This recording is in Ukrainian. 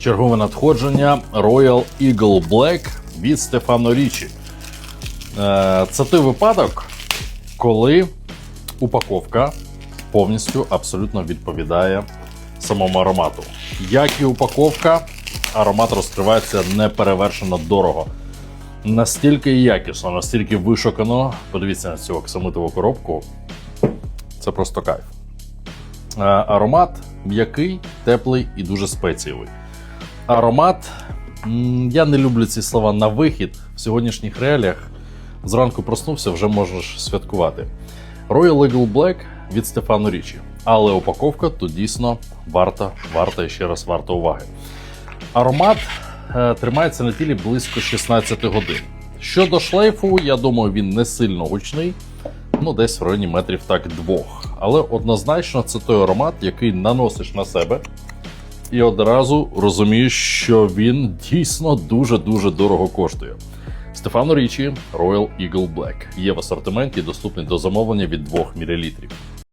Чергове надходження Royal Eagle Black від Стефано Річі. Е, Це той випадок, коли упаковка повністю абсолютно відповідає самому аромату. Як і упаковка, аромат розкривається неперевершено дорого. Настільки якісно, настільки вишукано. Подивіться на цю оксамитову коробку. Це просто кайф. Е, Аромат м'який, теплий і дуже спецієвий. Аромат. Я не люблю ці слова на вихід в сьогоднішніх реаліях. Зранку проснувся, вже можеш святкувати. Royal Eagle Black від Стефано Річі. Але упаковка тут дійсно варта, варта і ще раз варта уваги. Аромат е, тримається на тілі близько 16 годин. Щодо шлейфу, я думаю, він не сильно гучний, ну десь в районі метрів так двох. Але однозначно це той аромат, який наносиш на себе, і одразу розумієш, що він дійсно дуже-дуже дорого коштує. Стефано Річі Royal Eagle Black є в асортименті, доступний до замовлення від 2 мл.